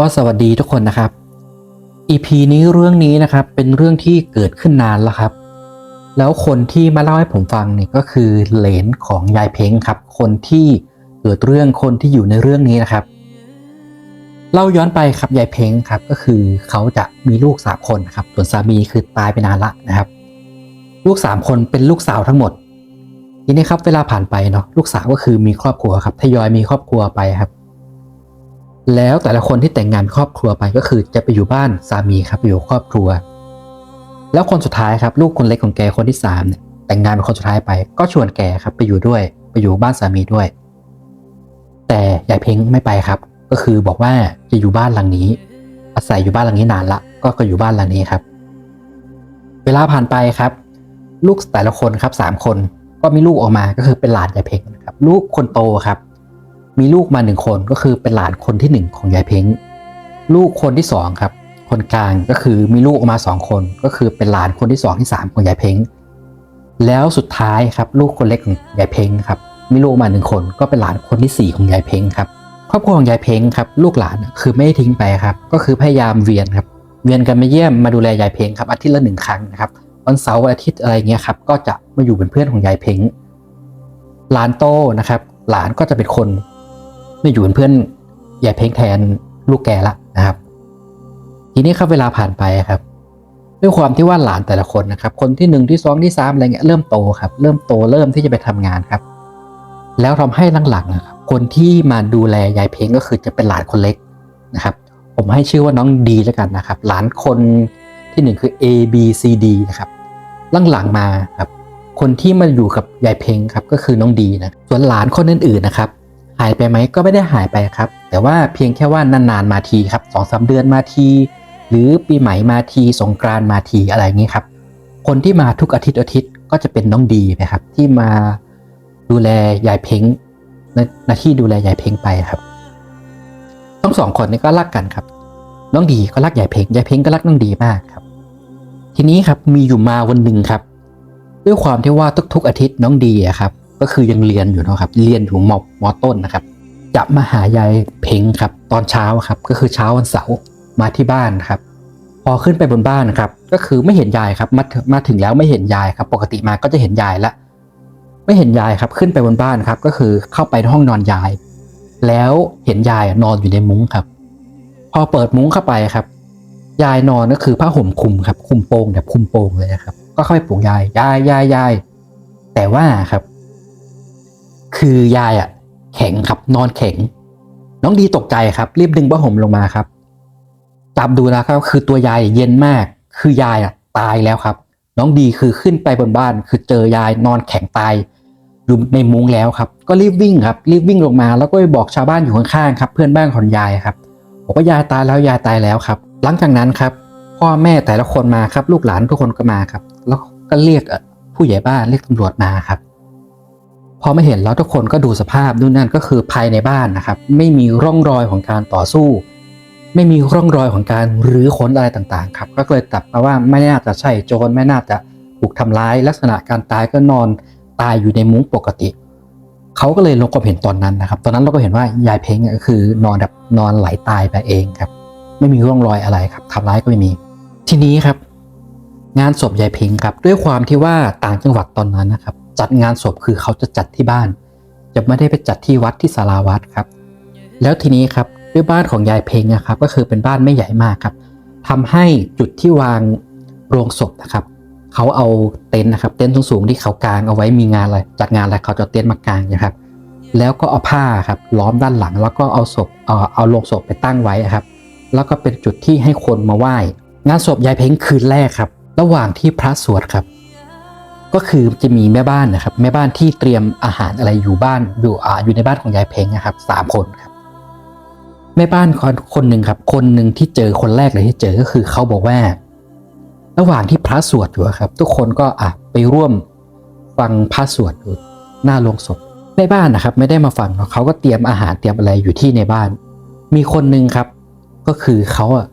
ก็สวัสดีทุกคนนะครับ EP นี้เรื่องนี้นะครับเป็นเรื่องที่เกิดขึ้นนานแล้วครับ แล้วคนที่มาเล่าให้ผมฟังเนี่ยก็คือเหลนของยายเพ้งครับ คนที่เกิดเรื่องคนที่อยู่ในเรื่องนี้นะครับ เล่าย้อนไปครับยายเพ้งครับก็คือเขาจะมีลูกสามคนครับส่วนสามีคือตายไปนานละนะครับ ลูกสามคนเป็นลูกสาวทั้งหมดทีนี้ครับเวลาผ่านไปเนาะลูกสาวก็คือมีครอบครัวครับทยอยมีครอบครัวไปครับ แล้วแต่ละคนที่แต่งงานครอบครัวไปก็คือจะไปอยู่บ้านสามีครับไปอยู่ครอบครัว แล้วคนสุดท้ายครับ ลูกคนเล็กของแกคนที่สามเนี่ยแต่งงานเป็นคนสุดท้ายไป ก็ชวนแกครับไปอยู่ด้วยไปอยู่บ้านสามีด้วย แต่ยายเพ้งไม่ไปครับ ก็คือบอกว่าจะอยู่บ้านหลังนี้ อาศัยอยู่บ้านหลังนี้นานละ ก็ก็อยู่บ้านหลังนี้ครับ เวลาผ่านไปครับ ลูกแต่ละคนครับสามคนก็มีลูกออกมาก็คือเป็นหลานยายเพ้งนะครับ ลูกคนโตครับ มีลูกมาหนึ่งคนก็คือเป็นหลานคนที่หนึ่งของยายเพ้ง ลูกคนที่สองครับ คนกลางก็คือมีลูกออกมาสองคน ก็คือเป็นหลานคนที่สองที่สามของยายเพ้ง แล้วสุดท้ายครับลูกคนเล็กของยายเพ้งครับ มีลูกมาหนึ่งคนก็เป็นหลานคนที่สี่ของยายเพ้งครับครอบครัวของยายเพ้งครับลูกหลานคือไม่ได้ทิ้งไปครับ ก็คือพยายามเวียนครับ เวียนกันมาเยี่ยมมาดูแลยายเพ้งครับอาทิตย์ละหนึ่งครั้งนะครับวันเสาร์วันอาทิตย์อะไรเงี้ยครับก็จะมาอยู่เป็นเพื่อนของยายเพ้งหลานโตนะครับ หลานก็จะเป็นคน ไม่อยู่เป็นเพื่อนยายเพ้งแทนลูกแกละนะครับ ทีนี้ครับเวลาผ่านไปครับ ด้วยความที่ว่าหลานแต่ละคนนะครับ คนที่หนึ่งที่สองที่สามอะไรเงี้ยเริ่มโตครับ เริ่มโตเริ่มที่จะไปทำงานครับ แล้วทำให้หลังๆนะครับ คนที่มาดูแลยายเพ้งก็คือจะเป็นหลานคนเล็กนะครับ ผมให้ชื่อว่าน้องดีแล้วกันนะครับ หลานคนที่หนึ่งคือ A B C D นะครับหลังๆมาครับคนที่มาอยู่กับยายเพ้งครับก็คือน้องดีนะส่วนหลานคนอื่นๆนะครับ หายไปไหมก็ไม่ได้หายไปครับ แต่ว่าเพียงแค่ว่านานๆมาทีครับสองสาเดือนมาที หรือปีใหม่มาทีสงกรานมาทีอะไรอย่างนี้ครับ คนที่มาทุกอาทิตย์อาทิตย์ก็จะเป็นน้องดีนะครับ ที่มาดูแลยายเพ้งหน้าหน้าที่ดูแลยายเพ้งไปครับทั้งสองคนนี้ก็รักกันครับ น้องดีก็รักยายเพ้งยายเพ้งก็รักน้องดีมากครับ ทีนี้ครับมีอยู่มาวันหนึ่งครับ ด้วยความที่ว่าทุกๆอาทิตย์น้องดีอะครับ ก็คือยังเรียนอยู่นะครับ เรียนอยู่มมต้นนะครับ จะมาหายายเพ้งครับ ตอนเช้าครับ ก็คือเช้าวันเสาร์มาที่บ้านครับ พอขึ้นไปบนบ้านครับ ก็คือไม่เห็นยายครับ มาถึงมาถึงแล้วไม่เห็นยายครับ ปกติมาก็จะเห็นยายละ ไม่เห็นยายครับ ขึ้นไปบนบ้านครับ ก็คือเข้าไปห้องนอนยาย แล้วเห็นยายนอนอยู่ในมุ้งครับ พอเปิดมุ้งเข้าไปครับ ยายนอนก็คือผ้าห่มคลุมครับคลุมโปงแบบคลุมโปงเลยครับ ก็เข้าไปปลุกยาย ยายยายยาย แต่ว่าครับ คือยายอะแข็งครับนอนแข็ง น้องดีตกใจครับ รีบดึงผ้าห่มลงมาครับจับดูแล้วครับคือตัวยายเย็นมาก คือยายอะตายแล้วครับ น้องดีคือขึ้นไปบนบ้าน คือเจอยายนอนแข็งตายอยู่ในมุ้งแล้วครับ ก็รีบวิ่งครับรีบวิ่งลงมา แล้วก็ไปบอกชาวบ้านอยู่ข้างๆครับ เพื่อนบ้านของยายครับบอกว่ายายตายแล้วยายตายแล้วครับ หลังจากนั้นครับ พ่อแม่แต่ละคนมาครับ ลูกหลานทุกคนก็มาครับ แล้วก็เรียกผู้ใหญ่บ้านเรียกตำรวจมาครับ พอไม่เห็นแล้วทุกคนก็ดูสภาพนู่นนั่นก็คือภายในบ้านนะครับ ไม่มีร่องรอยของการต่อสู้ ไม่มีร่องรอยของการรื้อค้นอะไรต่างๆครับก็เลยตัดมาว่าไม่น่าจะใช่โจรไม่น่าจะถูกทำร้าย ลักษณะการตายก็นอนตายอยู่ในมุ้งปกติเขาก็เลยลงความเห็นตอนนั้นนะครับ ตอนนั้นเราก็เห็นว่ายายเพ้งก็คือนอนแบบนอนไหลตายไปเองครับ ไม่มีร่องรอยอะไรครับทำร้ายก็ไม่มี ทีนี้ครับ งานศพยายเพ็งครับ ด้วยความที่ว่าต่างจังหวัดตอนนั้นนะครับ จัดงานศพคือเขาจะจัดที่บ้าน จะไม่ได้ไปจัดที่วัดที่ศาลาวัดครับ แล้วทีนี้ครับด้วยบ้านของยายเพ็งนะครับก็คือเป็นบ้านไม่ใหญ่มากครับทำให้จุดที่วางโรงศพนะครับเขาเอาเต็นท์นะครับ เต็นท์สูงๆที่เขากางเอาไว้มีงานอะไรจัดงานอะไรเขาจะเต็นท์มากางนะครับ แล้วก็เอาผ้าครับล้อมด้านหลัง แล้วก็เอาศพเออเอาโลงศพไปตั้งไว้ครับ แล้วก็เป็นจุดที่ให้คนมาไหว้งานศพยายเพ้งคืนแรกครับ ระหว่างที่พระสวดครับ ก็คือจะมีแม่บ้านนะครับ แม่บ้านที่เตรียมอาหารอะไรอยู่บ้านอยู่อ่าอยู่ในบ้านของยายเพ้งนะครับสามคนครับ แม่บ้านคนคนหนึ่งครับ คนหนึ่งที่เจอคนแรกเลยที่เจอก็คือเขาบอกว่า ระหว่างที่พระสวดอยู่ครับ ทุกคนก็อะไปร่วมฟังพระสวดอยู่หน้าโรงศพแม่บ้านนะครับ ไม่ได้มาฟังเขาก็เตรียมอาหารเตรียมอะไรอยู่ที่ในบ้าน มีคนหนึ่งครับ ก็คือเขาอะ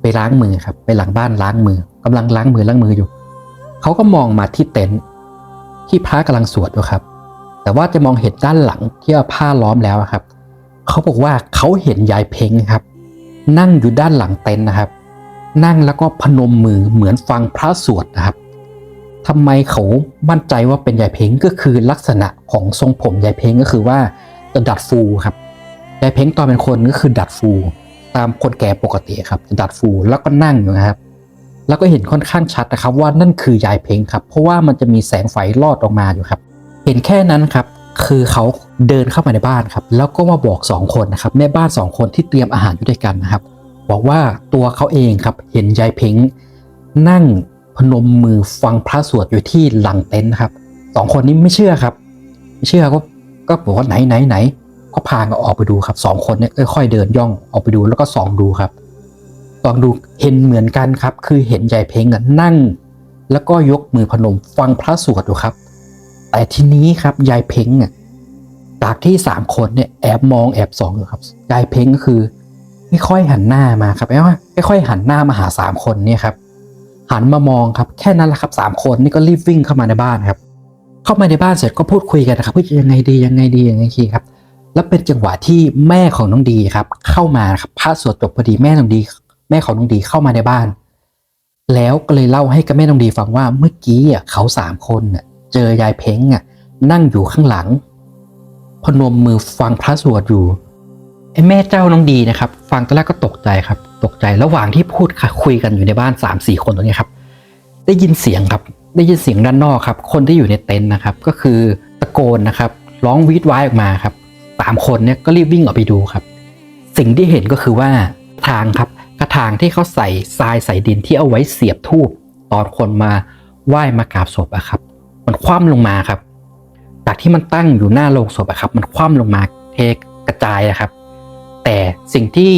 ไปล้างมือครับ ไปหลังบ้านล้างมือกำลังล้างมือล้างมืออยู่ เขาก็มองมาที่เต็นท์ที่พระกำลังสวดอยู่ครับ แต่ว่าจะมองเห็นด้านหลังที่เอาผ้าล้อมแล้วครับ เขาบอกว่าเขาเห็นยายเพ้งครับ นั่งอยู่ด้านหลังเต็นท์นะครับ นั่งแล้วก็พนมมือเหมือนฟังพระสวดนะครับทำไมเขามั่นใจว่าเป็นยายเพ้งก็คือลักษณะของทรงผมยายเพ้งก็คือว่าจะดัดฟูครับยายเพ้งตอนเป็นคนก็คือดัดฟู ตามคนแก่ปกติครับดัดฟูแล้วก็นั่งอยู่นะครับ แล้วก็เห็นค่อนข้างชัดนะครับว่านั่นคือยายเพ้งครับ เพราะว่ามันจะมีแสงไฟลอดออกมาอยู่ครับ เห็นแค่นั้นครับ คือเขาเดินเข้ามาในบ้านครับ แล้วก็มาบอกสองคนนะครับแม่บ้านสองคนที่เตรียมอาหารอยู่ด้วยกันนะครับ บอกว่าตัวเขาเองครับเห็นยายเพ้งนั่งพนมมือฟังพระสวดอยู่ที่หลังเต็นท์ครับสองคนนี้ไม่เชื่อครับ ไม่เชื่อก็ก็บอกว่าไหนไหนไหนก็พากันออกไปดูครับสองคนเนี่ยค่อยๆเดินย่องออกไปดูแล้วก็ส่องดูครับ ส่องดูเห็นเหมือนกันครับ คือเห็นยายเพ้งนั่ง แล้วก็ยกมือพนมฟังพระสวดอยู่ครับ แต่ทีนี้ครับยายเพ้งอะจากที่สามคนเนี่ยแอบมองแอบส่องอยู่ครับยายเพ้งก็คือ ไม่ค่อยหันหน้ามาครับแอบว่าไม่ค่อยหันหน้ามาหาสามคนเนี่ยครับหันมามองครับแค่นั้นแหละครับสามคนนี่ก็รีบวิ่งเข้ามาในบ้านครับ เข้ามาในบ้านเสร็จก็พูดคุยกันนะครับว่ายังไงดียังไงดียังไงดีครับ แล้วเป็นจังหวะที่แม่ของน้องดีครับ เข้ามาครับพระสวดจบพอดีแม่น้องดี แม่ของน้องดีเข้ามาในบ้าน แล้วก็เลยเล่าให้กับแม่น้องดีฟังว่าเมื่อกี้อะเขาสามคนเจอยายเพ้งอะนั่งอยู่ข้างหลัง พนมมือฟังพระสวดอยู่ไอ้แม่เจ้าน้องดีนะครับ ฟังตอนแรกก็ตกใจครับ ตกใจระหว่างที่พูดคุยกันอยู่ในบ้านสามสี่คนตรงนี้ครับ ได้ยินเสียงครับ ได้ยินเสียงด้านนอกครับ คนที่อยู่ในเต็นท์นะครับ ก็คือตะโกนนะครับ ร้องวีดว้ายออกมาครับสามคนเนี่ยก็รีบวิ่งออกไปดูครับ สิ่งที่เห็นก็คือว่าทางครับ ระถางที่เขาใส่ทรายใส่ดินที่เอาไว้เสียบทูบตอนคนมาไหว้มากราบศพอะครับ มันคว่ำลงมาครับ จากที่มันตั้งอยู่หน้าโลงศพอะครับ มันคว่ำลงมาเทกระจายอะครับ แต่สิ่งที่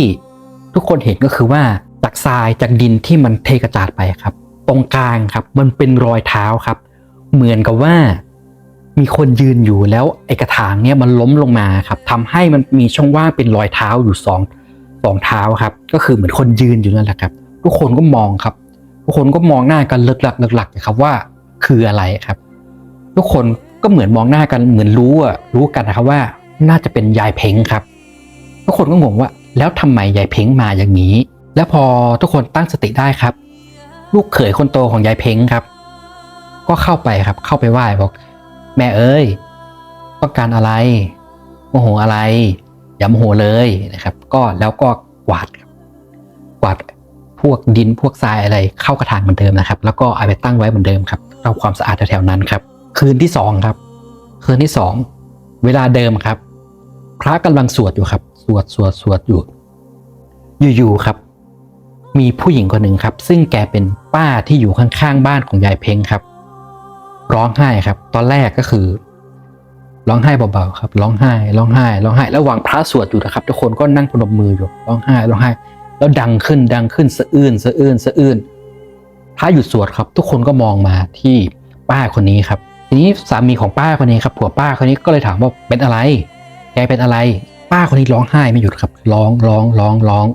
ทุกคนเห็นก็คือว่าจากทรายจากดินที่มันเทกระจาดไปครับ ตรงกลางครับ มันเป็นรอยเท้าครับ เหมือนกับว่ามีคนยืนอยู่แล้วไอ้กระถางเนี่ยมันล้มลงมาครับทำให้มันมีช่องว่างเป็นรอยเท้าอยู่สอง สองเท้าครับ ก็คือเหมือนคนยืนอยู่นั่นแหละครับ ทุกคนก็มองครับ ทุกคนก็มองหน้ากันเลิกหลักเลิกหลักครับว่าคืออะไรครับ ทุกคนก็เหมือนมองหน้ากันเหมือนรู้อะรู้กันนะครับว่าน่าจะเป็นยายเพ้งครับ ทุกคนก็งงว่า แล้วทำไมยายเพ้งมาอย่างนี้ แล้วพอทุกคนตั้งสติได้ครับ ลูกเขยคนโตของยายเพ้งครับ ก็เข้าไปครับ เข้าไปไหว้บอก แม่เอ้ย ต้องการอะไรโมโหอะไร อย่าโมโหเลยนะครับ ก็แล้วก็กวาดครับกวาดพวกดินพวกทรายอะไรเข้ากระถางเหมือนเดิมนะครับ แล้วก็เอาไปตั้งไว้เหมือนเดิมครับทำความสะอาดแถวๆนั้นครับ คืนที่สองครับ คืนที่สองเวลาเดิมครับ พระกำลังสวดอยู่ครับ สวดสวดสวดอยู่ อยู่ๆครับ มีผู้หญิงคนหนึ่งครับ ซึ่งแกเป็นป้าที่อยู่ข้างๆบ้านของยายเพ้งครับ ร้องไห้ครับ ตอนแรกก็คือ ร้องไห้เบาๆครับ ร้องไห้ร้องไห้ร้องไห้ระหว่างพระสวดอยู่นะครับทุกคนก็นั่งพนมมืออยู่ร้องไห้ร้องไห้ แล้วดังขึ้นดังขึ้นสะอื้นสะอื้นสะอื้นพระหยุดสวดครับ ทุกคนก็มองมาที่ป้าคนนี้ครับ ทีนี้สามีของป้าคนนี้ครับผัวป้าคนนี้ก็เลยถามว่าเป็นอะไร แกเป็นอะไร ป้าคนนี้ร้องไห้ไม่หยุดครับ ร้องร้องร้องร้อง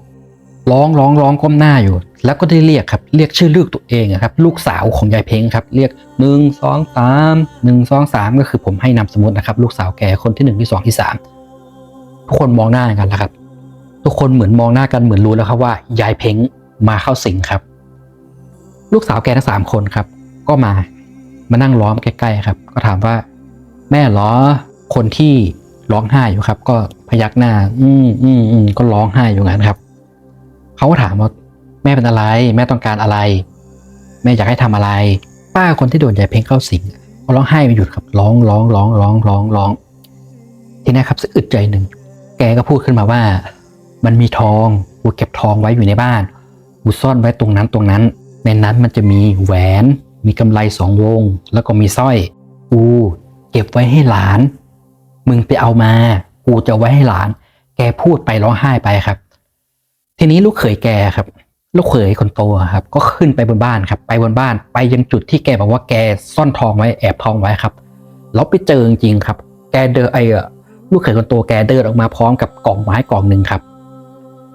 ร้องร้องร้องก้มหน้าอยู่ แล้วก็ได้เรียกครับเรียกชื่อลูกตัวเองอะครับลูกสาวของยายเพ้งครับเรียกหนึ่งสองสามหนึ่งสองสามก็คือผมให้นามสมมตินะครับ ลูกสาวแกคนที่หนึ่งที่สองที่สามทุกคนมองหน้ากันแล้วครับ ทุกคนเหมือนมองหน้ากันเหมือนรู้แล้วครับว่ายายเพ้งมาเข้าสิงครับ ลูกสาวแกทั้งสามคนครับ ก็มามานั่งล้อมใกล้ๆครับ ก็ถามว่า แม่เหรอคนที่ร้องไห้อยู่ครับ ก็พยักหน้า อืมอืมอืมก็ร้องไห้อยู่งั้นครับ เขาก็ถามว่าแม่เป็นอะไร แม่ต้องการอะไร แม่อยากให้ทำอะไร ป้าคนที่โดนยายเพ้งเข้าสิงเขาร้องไห้ไม่หยุดครับร้องร้องร้องร้องร้องร้องทีนี้ครับสะอึดใจหนึ่งแกก็พูดขึ้นมาว่า มันมีทองกูเก็บทองไว้อยู่ในบ้านกูซ่อนไว้ตรงนั้นตรงนั้น ในนั้นมันจะมีแหวน มีกำไลสองวง แล้วก็มีสร้อยกูเก็บไว้ให้หลาน มึงไปเอามา กูจะไว้ให้หลาน แกพูดไปร้องไห้ไปครับ ทีนี้ลูกเขยแกครับ ลูกเขยคนโตครับ ก็ขึ้นไปบนบ้านครับ ไปบนบ้านไปยังจุดที่แกบอกว่าแกซ่อนทองไว้แอบทองไว้ครับแล้วไปเจอจริงครับ แกเดินไอ้เออลูกเขยคนโตแกเดินออกมาพร้อมกับกล่องไม้กล่องหนึ่งครับ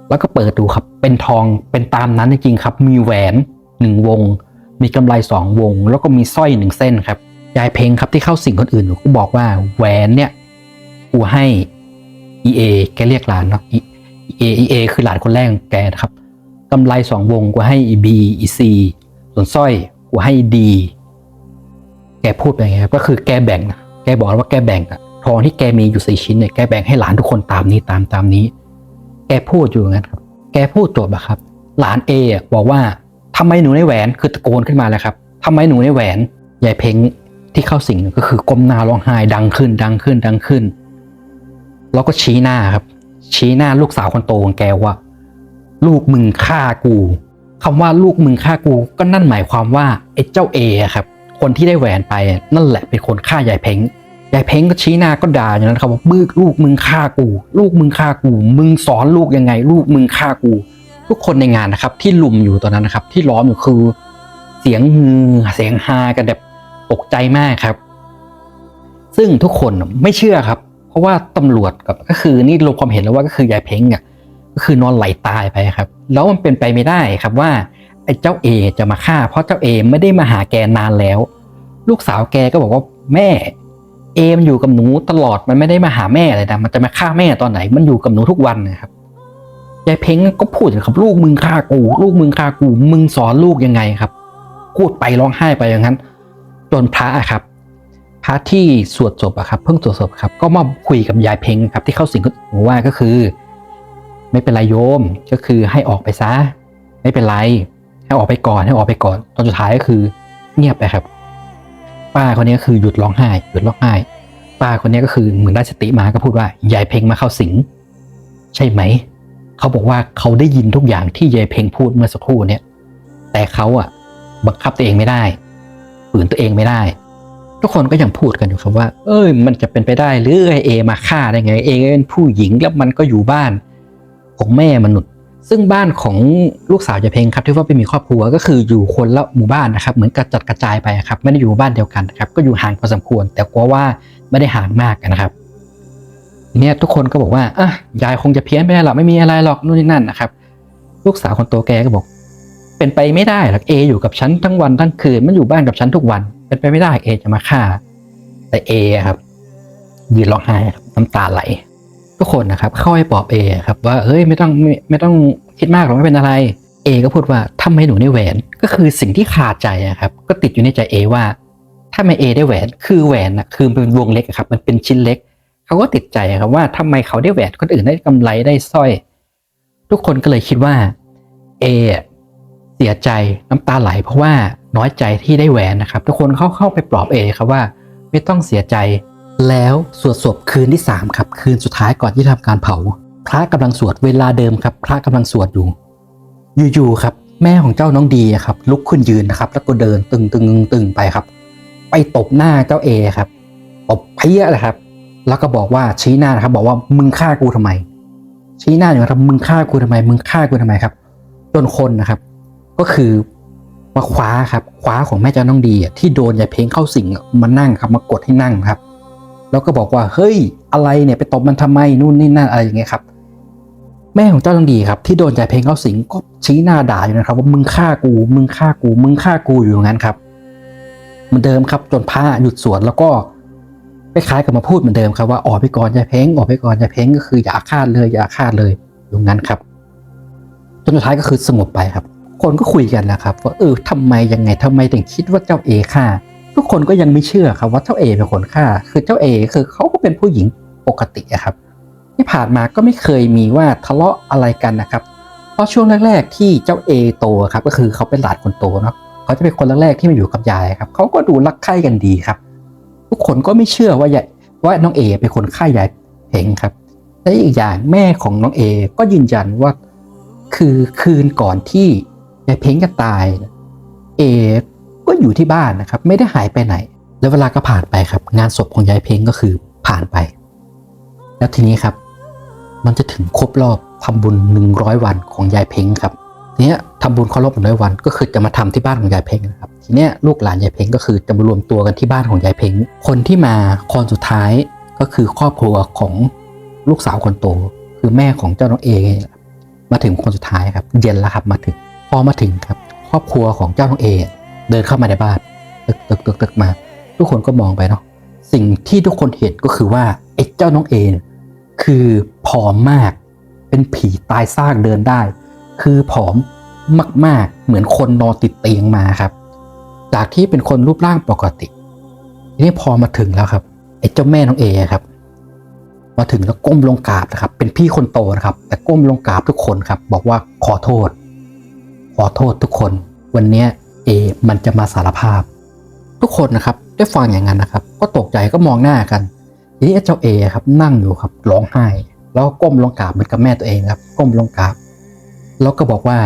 แล้วก็เปิดดูครับ เป็นทองเป็นตามนั้นจริงครับ มีแหวนหนึ่งวง มีกำไลสองวง แล้วก็มีสร้อยหนึ่งเส้นครับยายเพลงครับที่เข้าสิ่งคนอื่นก็บอกว่าแหวนเนี่ยกูให้ EA แกเรียกหลานเนาะ E- เอเอคือหลานคนแรกของแกนะครับกำไรสองวงกูให้อีบีอีซีส่วนสร้อยกูให้ดีแกพูดไปไงครับก็คือแกแบ่งนะแกบอกว่าแกแบ่งทองที่แกมีอยู่สี่ชิ้นเนี่ยแกแบ่งให้หลานทุกคนตามนี้ตามตามนี้ แกพูดอยู่งั้นครับ แกพูดจบอะครับ หลานเอบอกว่าทำไมหนูได้แหวนคือตะโกนขึ้นมาเลยครับทำไมหนูได้แหวนยายเพ้งที่เข้าสิงก็คือก้มหน้าร้องไห้ดังขึ้น ดังขึ้นดังขึ้น แล้วก็ชี้หน้าครับ ชี้หน้าลูกสาวคนโตของแกว่า ลูกมึงฆ่ากูคำว่าลูกมึงฆ่ากูก็นั่นหมายความว่าไอ้เจ้าเอครับ คนที่ได้แหวนไปนั่นแหละเป็นคนฆ่ายายเพ้งยายเพ้งก็ชี้หน้าก็ด่าอย่างนั้นครับว่ามึกลูกมึงฆ่ากู ลูกมึงฆ่ากู มึงสอนลูกยังไง ลูกมึงฆ่ากู ทุกคนในงานนะครับ ที่ลุมอยู่ตอนนั้นนะครับ ที่ล้อมอยู่คือ เสียงฮือเสียงฮากันแบบตกใจมากครับ ซึ่งทุกคนไม่เชื่อครับ ราะว่าตำรวจกับก็คือนี่ลงความเห็นแล้วว่าก็คือยายเพ้งอะก็คือนอนไหลตายไปครับ แล้วมันเป็นไปไม่ได้ครับว่าไอ้เจ้าเอจะมาฆ่า เพราะเจ้าเอไม่ได้มาหาแกนานแล้ว ลูกสาวแกก็บอกว่าแม่เอมอยู่กับหนูตลอดมันไม่ได้มาหาแม่เลยนะมันจะมาฆ่าแม่ตอนไหน มันอยู่กับหนูทุกวันนะครับยายเพ้งก็พูดครับลูกมึงฆ่ากูลูกมึงฆ่ากูมึงสอนลูกยังไงครับพูดไปร้องไห้ไปอย่างนั้น จนพระครับ พระที่สวดศพอะครับเพิ่งสวดศพครับ ก็มาคุยกับยายเพ็งครับ ที่เข้าสิงหูว่าก็คือ ไม่เป็นไรโยมก็คือให้ออกไปซะ ไม่เป็นไรให้ออกไปก่อนให้ออกไปก่อนตอนสุดท้ายก็คือ เงียบไปครับ ป้าคนนี้ก็คือหยุดร้องไห้หยุดร้องไห้ ป้าคนนี้ก็คือเหมือนได้สติมาก็พูดว่ายายเพ็งมาเข้าสิง ใช่ไหมเขาบอกว่าเขาได้ยินทุกอย่างที่ยายเพ็งพูดเมื่อสักครู่เนี่ยแต่เขาอะบังคับตัวเองไม่ได้ฝืนตัวเองไม่ได้ ทุกคนก็ยังพูดกันอยู่ครับว่า เอ้ยมันจะเป็นไปได้หรือไอเอมาฆ่าได้ไงเอเป็นผู้หญิงแล้วมันก็อยู่บ้านของแม่มนุษย์ ซึ่งบ้านของลูกสาวยายเพลงครับที่ว่าไปมีครอบครัวก็คืออยู่คนละหมู่บ้านนะครับ เหมือนกระจัดกระจายไปครับไม่ได้อยู่บ้านเดียวกันนะครับก็อยู่ห่างพอสมควร แต่กลัวว่าไม่ได้ห่างมากนะครับเนี่ยทุกคนก็บอกว่าอะยายคงจะเพี้ยนไปแล้วหรอกไม่มีอะไรหรอกนู่นนี่นั่นนะครับ ลูกสาวคนโตแกก็บอก เป็นไปไม่ได้หรอกเออยู่กับฉันทั้งวันทั้งคืนมันอยู่บ้านกับฉันทุกวัน เป็นไปไม่ได้เอจะมาฆ่า แต่เอครับยืนร้องไห้ครับน้ำตาไหลทุกคนนะครับ เข้าไปปลอบเอครับว่าเฮ้ยไม่ต้องไม่ไม่ต้องคิดมากหรอกไม่เป็นอะไร เอก็พูดว่าทำไมหนูได้แหวน ก็คือสิ่งที่ขาดใจครับ ก็ติดอยู่ในใจเอว่าถ้าไม่เอได้แหวน คือแหวนนะคือเป็นวงเล็กครับ มันเป็นชิ้นเล็ก เขาก็ติดใจครับว่าทำไมเขาได้แหวนคนอื่นได้กำไรได้สร้อย ทุกคนก็เลยคิดว่าเอ เสียใจน้ำตาไหล เพราะว่าน้อยใจที่ได้แหวนนะครับ ทุกคนเข้าเข้าไปปลอบเอครับว่า ไม่ต้องเสียใจ แล้วสวดศพคืนที่สามครับ คืนสุดท้ายก่อนที่จะทำการเผา พระกำลังสวดเวลาเดิมครับ พระกำลังสวดอยู่ อยู่ๆครับ แม่ของเจ้าน้องดีครับลุกขึ้นยืนนะครับ แล้วก็เดินตึงตึงตึงไปครับ ไปตบหน้าเจ้าเอครับตบเพี้ยเลยครับ แล้วก็บอกว่าชี้หน้านะครับ บอกว่ามึงฆ่ากูทำไม ชี้หน้าอยู่นะครับมึงฆ่ากูทำไม มึงฆ่ากูทำไมครับ จนคนนะครับ ก็คือมาคว้าครับคว้าของแม่เจ้าน้องดีอะที่โดนยายเพลงเข้าสิงมานั่งครับ มากดให้นั่งครับ แล้วก็บอกว่าเฮ้ยอะไรเนี่ยไปตบมันทำไมนู่นนี่นั่นอะไรอย่างเงี้ยครับ แม่ของเจ้าน้องดีครับ ที่โดนยายเพลงเข้าสิงก็ชี้หน้าด่าอยู่นะครับ ว่ามึงฆ่ากู มึงฆ่ากู มึงฆ่ากูอยู่อย่างนั้นครับเหมือนเดิมครับ จนพระหยุดสวดแล้วก็ไปคล้ายกับมาพูดเหมือนเดิมครับว่าออกไปก่อนยายเพลงออกไปก่อนยายเพลงก็คืออย่าอาฆาตเลยอย่าอาฆาตเลยอยู่งั้นครับจนสุดท้ายก็คือสงบไปครับ คนก็คุยกันนะครับว่าเออทำไมยังไงทำไมถึงคิดว่าเจ้าเอฆ่า ทุกคนก็ยังไม่เชื่อครับว่าเจ้าเอเป็นคนฆ่า คือเจ้าเอคือเขาก็เป็นผู้หญิงปกติครับ ที่ผ่านมาก็ไม่เคยมีว่าทะเลาะอะไรกันนะครับ เพราะช่วงแรก ๆ ที่เจ้าเอโตครับก็คือเขาเป็นหลานคนโตเนาะเขาจะเป็นคนแรกๆที่มาอยู่กับยายครับเขาก็ดูรักใคร่กันดีครับ ทุกคนก็ไม่เชื่อว่ายายว่าน้องเอเป็นคนฆ่ายายเพงครับและอีกอย่างแม่ของน้องเอก็ยืนยันว่าคือคืนก่อนที่ ยายเพ้งจะตาย เอก็อยู่ที่บ้านนะครับ ไม่ได้หายไปไหน แล้วเวลาก็ผ่านไปครับ งานศพของยายเพ้งก็คือผ่านไป แล้วทีนี้ครับ มันจะถึงครบรอบทำบุญหนึ่งร้อยวันของยายเพ้งครับทีนี้ทำบุญครบรอบหนึ่งร้อยวัน ก็คือจะมาทำที่บ้านของยายเพ้งนะครับ ทีนี้ลูกหลานยายเพ้งก็คือจะมารวมตัวกันที่บ้านของยายเพ้งคนที่มาคนสุดท้ายก็คือครอบครัวของลูกสาวคนโต คือแม่ของเจ้าน้องเอมาถึงคนสุดท้ายครับ เย็นแล้วครับมาถึง อมาถึงครับ ครอบครัวของเจ้าน้องเอเดินเข้ามาในบ้านตึกตึกตึกตึกมา ทุกคนก็มองไปเนาะสิ่งที่ทุกคนเห็นก็คือว่าไอ้เจ้าน้องเอคือผอมมาก เป็นผีตายซากเดินได้ คือผอมมาก ๆ เหมือนคนนอนติดเตียงมาครับ จากที่เป็นคนรูปร่างปกติทีนี้พอมาถึงแล้วครับไอ้เจ้าแม่น้องเอครับ มาถึงแล้วก้มลงกราบนะครับ เป็นพี่คนโตนะครับ แต่ก้มลงกราบทุกคนครับ บอกว่าขอโทษ ขอโทษทุกคน วันนี้เอมันจะมาสารภาพ ทุกคนนะครับได้ฟังอย่างนั้นนะครับ ก็ตกใจก็มองหน้ากันทีนี้เจ้าเอครับนั่งอยู่ครับร้องไห้ แล้วก้มลงกราบเหมือนกับแม่ตัวเองครับ ก้มลงกราบ แล้วก็บอกว่า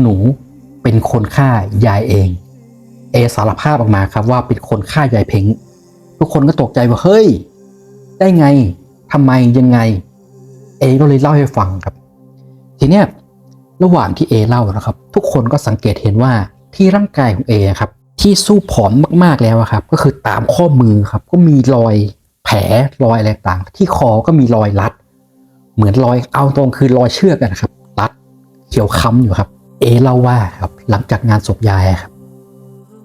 หนูเป็นคนฆ่ายายเอง เอสารภาพออกมาครับว่าเป็นคนฆ่ายายเพ้งทุกคนก็ตกใจว่าเฮ้ย ได้ไงทำไมยังไง เอก็เลยเล่าให้ฟังครับ ทีเนี้ย ระหว่างที่เอเล่านะครับ ทุกคนก็สังเกตเห็นว่าที่ร่างกายของเอครับที่สู้ผอมมากๆแล้วครับ ก็คือตามข้อมือครับ ก็มีรอยแผลรอยอะไรต่าง ที่คอก็มีรอยรัด เหมือนรอยเอาตรงคือรอยเชือกนะครับ รัดเขียวค้ำอยู่ครับ เอเล่าว่าครับ หลังจากงานศพยายครับ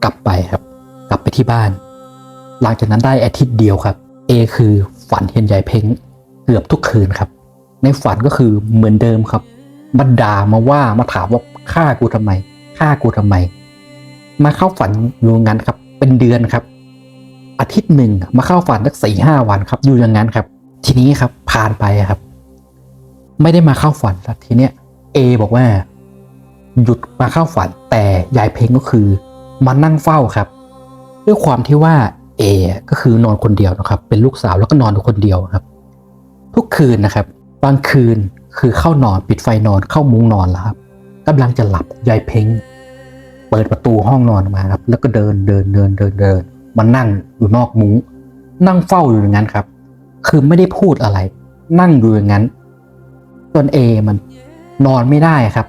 กลับไปครับ กลับไปที่บ้าน หลังจากนั้นได้อาทิตย์เดียวครับเอคือฝันเห็นยายเพ้งเกือบทุกคืนครับ ในฝันก็คือเหมือนเดิมครับ มาด่ามาว่ามาถามว่าฆ่ากูทำไมฆ่ากูทำไม มาเข้าฝันอยู่งั้นครับ เป็นเดือนครับ อาทิตย์หนึ่งมาเข้าฝันสักสี่ห้าวันครับ อยู่อย่างนั้นครับ ทีนี้ครับผ่านไปครับ ไม่ได้มาเข้าฝันแล้วทีเนี้ยเอบอกว่า หยุดมาเข้าฝันแต่ยายเพ้งก็คือมานั่งเฝ้าครับ ด้วยความที่ว่าเอก็คือนอนคนเดียวนะครับ เป็นลูกสาวแล้วก็นอนอยู่คนเดียวครับ ทุกคืนนะครับ บางคืน คือเข้านอนปิดไฟนอนเข้ามุ้งนอนแล้วครับกำลังจะหลับยายเพ้ง เปิดประตูห้องนอนออกมาครับ แล้วก็เดินเดินเดินเดินเดินมานั่งอยู่นอกมุ้ง นั่งเฝ้าอยู่อย่างนั้นครับ คือไม่ได้พูดอะไร นั่งอยู่อย่างนั้นจนเอมันนอนไม่ได้ครับ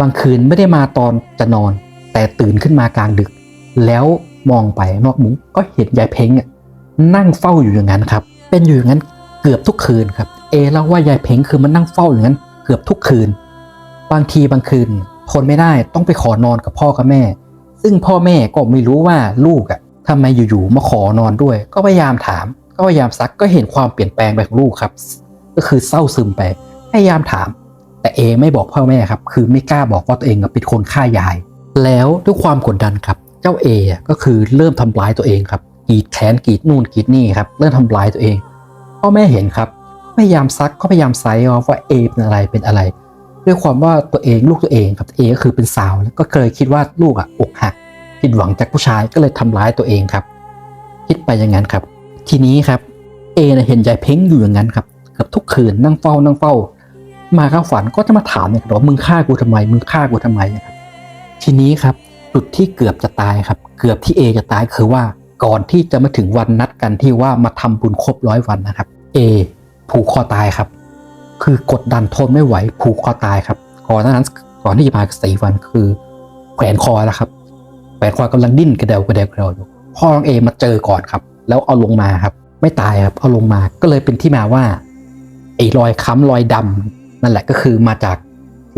บางคืนไม่ได้มาตอนจะนอน แต่ตื่นขึ้นมากลางดึก แล้วมองไปนอกมุ้งก็เห็นยายเพ้งนั่งเฝ้าอยู่อย่างนั้นครับ เป็นอยู่อย่างนั้นเกือบทุกคืนครับ เอเล่าว่ายายเพ้งคือมันนั่งเฝ้าอย่างนั้นเกือบทุกคืน บางทีบางคืนทนไม่ได้ต้องไปขอนอนกับพ่อกับแม่ ซึ่งพ่อแม่ก็ไม่รู้ว่าลูกอะทำไมอยู่ๆมาขอนอนด้วย ก็พยายามถาม ก็พยายามซักก็เห็นความเปลี่ยนแปลงไปของลูกครับ ก็คือเศร้าซึมไปพยายามถาม แต่เอไม่บอกพ่อแม่ครับ คือไม่กล้าบอกว่าตัวเองเป็นคนฆ่ายาย แล้วด้วยความกดดันครับ เจ้าเอก็คือเริ่มทำร้ายตัวเองครับกีดแขนกีดนู่นกีดนี่ครับเริ่มทำร้ายตัวเองพ่อแม่เห็นครับ พยายามซักก็พยายามไซส์ว่าเอเป็นอะไรเป็นอะไร ด้วยความว่าตัวเองลูกตัวเองครับเอก็คือเป็นสาวแล้วก็เคยคิดว่าลูกอะอกหักผิดหวังจากผู้ชายก็เลยทำร้ายตัวเองครับ คิดไปอย่างนั้นครับ ทีนี้ครับเอเห็นยายเพ้งอยู่อย่างนั้นครับกือบทุกคืนนั่งเฝ้านั่งเฝ้า มาเข้าฝันก็จะมาถามเนี่ยว่ามึงฆ่ากูทำไมมึงฆ่ากูทำไมครับทีนี้ครับจุดที่เกือบจะตายครับ เกือบที่เอจะตายคือว่าก่อนที่จะมาถึงวันนัดกันที่ว่ามาทำบุญครบร้อยวันนะครับเอ ผูกคอตายครับ คือกดดันทนไม่ไหว ผูกคอตายครับก่อนนั้นก่อนที่จะมาสี่วันคือแขวนคอแล้วครับแขวนคอกำลังดิ้นกระเดวกระเดวกระเดวอยู่พ่อน้องเอมาเจอก่อนครับ แล้วเอาลงมาครับ ไม่ตายครับเอาลงมาก็เลยเป็นที่มาว่าไอ้รอยค้ำรอยดำนั่นแหละก็คือมาจาก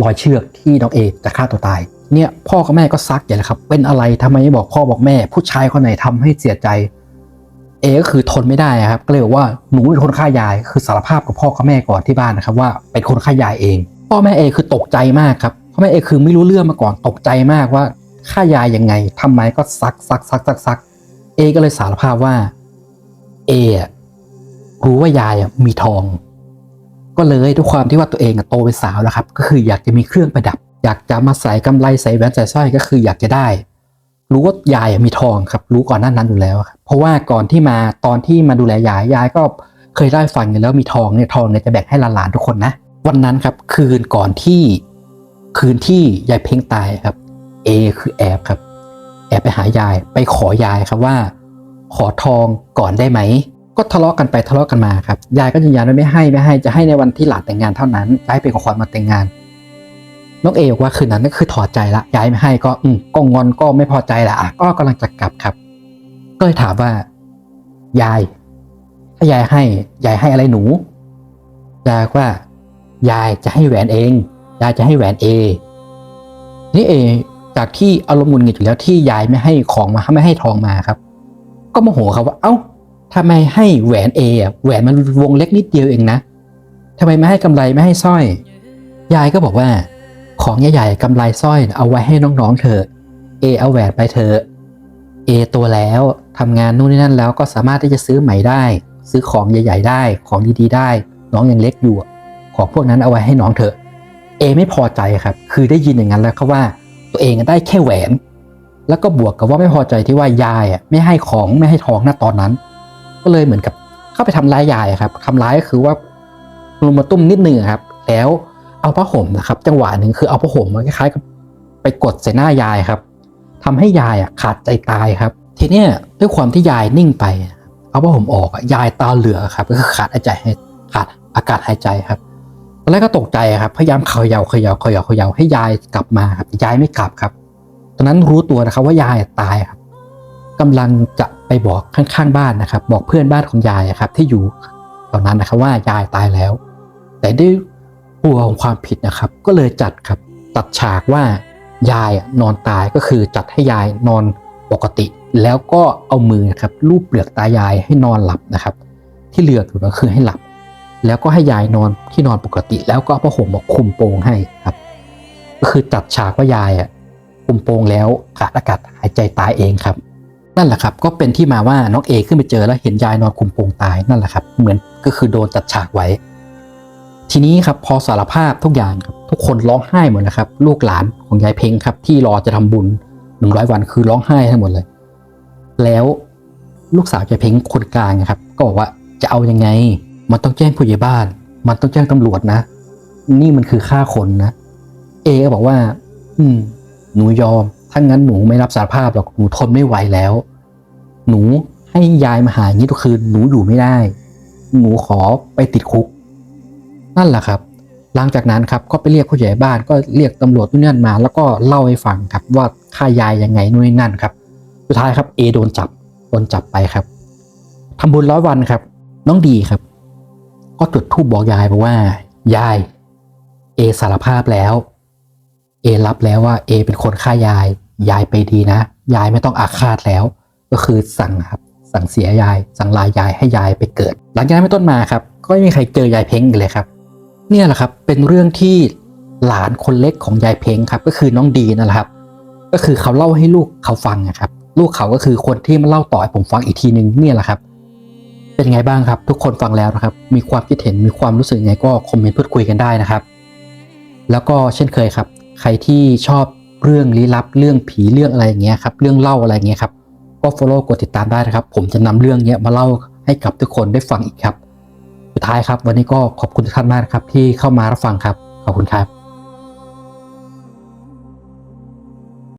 รอยเชือกที่น้องเอจะฆ่าตัวตาย เนี่ยพ่อกับแม่ก็ซักอย่างละครับ เป็นอะไรทำไมไม่บอกพ่อบอกแม่ ผู้ชายคนไหนทำให้เสียใจ เอก็คือทนไม่ได้ครับก็เลยบอกว่าหนูเป็นคนฆ่ายาย คือสารภาพกับพ่อกับแม่ก่อนที่บ้านนะครับว่าเป็นคนฆ่ายายเอง พ่อแม่เอคือตกใจมากครับพ่อแม่เอคือไม่รู้เรื่องมาก่อนตกใจมากว่าฆ่ายายยังไงทำไมก็ซักซักซักซักซักเอก็เลยสารภาพว่าเอรู้ว่ายายมีทอง ก็เลยด้วยความที่ว่าตัวเองโตเป็นสาวแล้วครับ ก็คืออยากจะมีเครื่องประดับ อยากจะมาใส่กำไรใส่แหวนใส่สร้อยก็คืออยากจะได้ รู้ว่ายายมีทองครับ รู้ก่อนหน้านั้นอยู่แล้วครับเพราะว่าก่อนที่มาตอนที่มาดูแลยายยายก็เคยได้ฟังอยู่แล้วมีทองเนี่ยทองเนี่ยจะแบ่งให้หลานๆทุกคนนะ วันนั้นครับ คืนก่อนที่คืนที่ยายเพ่งตายครับเอคือแอบครับ แอบไปหายายไปขอยายครับว่า ขอทองก่อนได้ไหมก็ทะเลาะกันไปทะเลาะกันมาครับยายก็ยืนยันว่าไม่ให้ไม่ให้จะให้ในวันที่หลานแต่งงานเท่านั้นจะให้เป็นของขวัญมาแต่งงาน น้องเอบอกว่าคืนนั้นก็คือถอดใจละยายไม่ให้ก็อืมก็งอนก็ไม่พอใจละอะก็กำลังจะกลับครับ ก็เลยถามว่า ยาย ถ้ายายให้ ยายให้อะไรหนูยายว่า ยายจะให้แหวนเอง ยายจะให้แหวนเอนี่เอจากที่อารมณ์หงุดหงิดอยู่แล้วที่ยายไม่ให้ของมาไม่ให้ทองมาครับ ก็โมโหครับว่าเอ้าทำไมให้แหวนเออะแหวนมันวงเล็กนิดเดียวเองนะทำไมไม่ให้กำไรไม่ให้สร้อย ยายก็บอกว่า ของใหญ่ๆกำไรสร้อยเอาไว้ให้น้องๆเถอะเอเอาแหวนไปเถอะเอตัวแล้วทำงานนู่นนี่นั่นแล้วก็สามารถที่จะซื้อใหม่ได้ ซื้อของใหญ่ ๆ ได้ของดีๆ ได้ น้องยังเล็กอยู่ ของพวกนั้นเอาไว้ให้น้องเถอะเอไม่พอใจครับ คือได้ยินอย่างนั้นแล้วครับว่าตัวเองได้แค่แหวน แล้วก็บวกกับว่าไม่พอใจที่ว่ายายอะไม่ให้ของไม่ให้ทองณตอนนั้น ก็เลยเหมือนกับเข้าไปทำร้ายยายครับทำร้ายก็คือว่าลุมมาตุ้มนิดนึงครับ แล้ว เอาผ้าห่มนะครับ จังหวะหนึ่งคือเอาผ้าห่มมาคล้ายๆกับไปกดใส่หน้ายายครับทำให้ยายอะขาดใจตายครับ ทีเนี้ยด้วยความที่ยายนิ่งไป เอาผ้าห่มออกยายตาเหลือครับก็คือขาดหายใจขาดอากาศหายใจครับตอนแรกก็ตกใจครับ พยายามเขย่าเขย่าเขย่าเขย่าให้ยายกลับมาครับยายไม่กลับครับ ตอนนั้นรู้ตัวนะครับว่ายายตายครับกำลังจะไปบอกข้างๆบ้านนะครับ บอกเพื่อนบ้านของยายครับ ที่อยู่ตอนนั้นนะครับว่ายายตายแล้ว แต่ด้วย กลัวของความผิดนะครับ ก็เลยจัดครับตัดฉากว่ายายนอนตายก็คือจัดให้ยายนอนปกติ แล้วก็เอามือนะครับลูบเปลือกตายายให้นอนหลับนะครับ ที่เหลืออยู่ก็คือให้หลับ แล้วก็ให้ยายนอนที่นอนปกติ แล้วก็เอาผ้าห่มมาคุมโปงให้ครับ ก็คือจัดฉากว่ายายอะคุมโปงแล้วขาดอากาศหายใจตายเองครับนั่นแหละครับก็เป็นที่มาว่าน้องเอขึ้นไปเจอแล้วเห็นยายนอนคุมโปงตายนั่นแหละครับ เหมือนก็คือโดนจัดฉากไว้ ทีนี้ครับพอสารภาพทุกอย่างครับทุกคนร้องไห้หมดนะครับ ลูกหลานของยายเพ็งครับ ที่รอจะทำบุญหนึ่งร้อยวันคือร้องไห้ทั้งหมดเลย แล้วลูกสาวยายเพ็งคนกลางนะครับ ก็บอกว่าจะเอายังไง มันต้องแจ้งผู้ใหญ่บ้าน มันต้องแจ้งตำรวจนะ นี่มันคือฆ่าคนนะ เอก็บอกว่า อืม หนูยอมถ้างั้นหนูไม่รับสารภาพหรอกหนูทนไม่ไหวแล้ว หนูให้ยายมาหาอย่างนี้ทุกคืนหนูอยู่ไม่ได้ หนูขอไปติดคุก นั่นแหละครับ หลังจากนั้นครับก็ไปเรียกผู้ใหญ่บ้านก็เรียกตำรวจนู่นนั่นมา แล้วก็เล่าให้ฟังครับว่าฆ่ายายยังไงนู่นนี่นั่นครับ สุดท้ายครับเอโดนจับโดนจับไปครับทำบุญร้อยวันครับ น้องดีครับ ก็จุดธูปบอกยายบอกว่ายายเอสารภาพแล้วเอรับแล้วว่าเอเป็นคนฆ่ายาย ยายไปดีนะ ยายไม่ต้องอาฆาตแล้ว ก็คือสั่งครับ สั่งเสียยาย สั่งลายยายให้ยายไปเกิด หลังจากนั้นเป็นต้นมาครับ ก็ไม่มีใครเจอยายเพ้งอีกเลยครับ เนี่ยแหละครับเป็นเรื่องที่หลานคนเล็กของยายเพ้งครับ ก็คือน้องดีนั่นแหละครับ ก็คือเขาเล่าให้ลูกเขาฟังนะครับ ลูกเขาก็คือคนที่มาเล่าต่อให้ผมฟังอีกทีนึงเนี่ยแหละครับ เป็นไงบ้างครับ ทุกคนฟังแล้วนะครับ มีความคิดเห็นมีความรู้สึกไงก็คอมเมนต์พูดคุยกันได้นะครับ แล้วก็เช่นเคยครับ ใครที่ชอบเรื่องลี้ลับเรื่องผีเรื่องอะไรอย่างเงี้ยครับเรื่องเล่าอะไรอย่างเงี้ยครับก็ follow กดติดตามได้นะครับ ผมจะนำเรื่องเนี้ยมาเล่าให้กับทุกคนได้ฟังอีกครับ สุดท้ายครับ วันนี้ก็ขอบคุณทุกท่านมากครับที่เข้ามารับฟังครับ ขอบคุณครับ